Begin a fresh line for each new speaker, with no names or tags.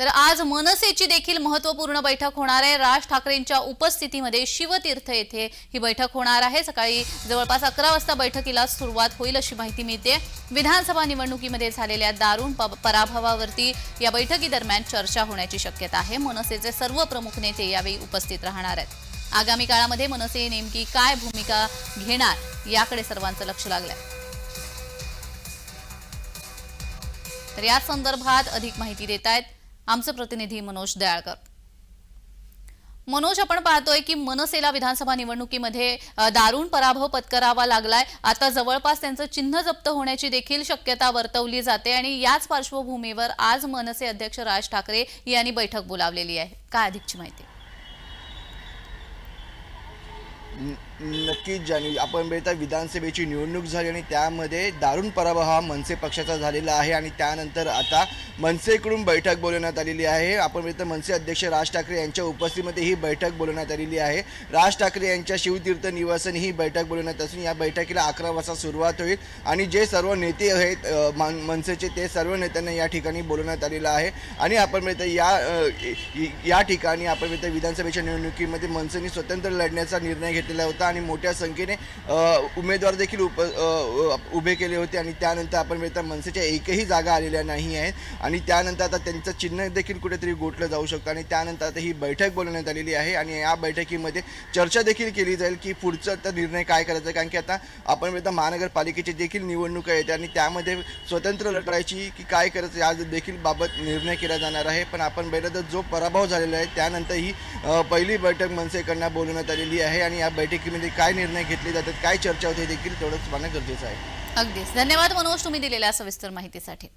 तर आज मनसेची देखील महत्त्वपूर्ण बैठक होणार आहे. राज ठाकरेंच्या उपस्थितीमध्ये शिवतीर्थ येथे ही बैठक होणार आहे. सकाळी जवळपास अकरा वाजता बैठकीला सुरुवात होईल अशी माहिती मिळते. विधानसभा निवडणुकीमध्ये झालेल्या दारुण प- पराभवावरती या बैठकीदरम्यान चर्चा होण्याची शक्यता आहे. मनसेचे सर्व प्रमुख नेते यावेळी उपस्थित राहणार आहेत. आगामी काळामध्ये मनसे नेमकी काय भूमिका घेणार याकडे सर्वांचं लक्ष लागलंय. तर या संदर्भात अधिक माहिती देत आहेत आमचे प्रतिनिधी मनोज दयाळकर. मनोज आपण पाहतोय की मनसेला विधानसभा निवडणुकीमध्ये दारुण पराभव पत्करावा लागलाय. आता जवळपास त्यांचं चिन्ह जप्त होण्याची देखील शक्यता वर्तवली जाते आणि याच पार्श्वभूमीवर आज मनसे अध्यक्ष राज ठाकरे यांनी बैठक बोलावलेली आहे. काय अधिकची माहिती?
नक्कीच जाणीव आपण बघितलं विधानसभेची निवडणूक झाली आणि त्यामध्ये दारुण पराभव हा मनसे पक्षाचा झालेला आहे आणि त्यानंतर आता मनसेकडून बैठक बोलवण्यात आलेली आहे. आपण बघितलं मनसे अध्यक्ष राज ठाकरे यांच्या उपस्थितीमध्ये ही बैठक बोलवण्यात आलेली आहे. राज ठाकरे यांच्या शिवतीर्थ निवासन ही बैठक बोलवण्यात असून या बैठकीला अकरा वाजता सुरुवात होईल आणि जे सर्व नेते आहेत मन- मनसेचे ते सर्व नेत्यांना या ठिकाणी बोलवण्यात आलेलं आहे. आणि आपण बघितलं या या ठिकाणी आपण बघितलं विधानसभेच्या निवडणुकीमध्ये मनसेने स्वतंत्र लढण्याचा निर्णय घेतलेला होता आणि मोठ्या संख्येने उमेदवार देखील उप उभे केले होते आणि त्यानंतर आपण बघितलं मनसेच्या एकही जागा आलेल्या नाही आहेत आणि त्यानंतर आता त्यांचं चिन्ह देखील कुठेतरी गोठलं जाऊ शकतं आणि त्यानंतर आता ही बैठक बोलवण्यात आलेली आहे आणि या बैठकीमध्ये चर्चा देखील केली जाईल की पुढचा तर निर्णय काय करायचा आहे. कारण की आता आपण बघितलं महानगरपालिकेची देखील निवडणुका येते आणि त्यामध्ये स्वतंत्र लढायची की काय करायचं या देखील बाबत निर्णय केला जाणार आहे पण आपण बघितलं तर जो पराभव झालेला आहे त्यानंतर ही पहिली बैठक मनसेकडनं बोलवण्यात आलेली आहे आणि या बैठकीमध्ये काय निर्णय घेतले जातात काय चर्चा होते देखील तेवढंच पाहणं गरजेचं आहे.
अगदीच. धन्यवाद मनोज तुम्ही दिलेल्या सविस्तर माहितीसाठी.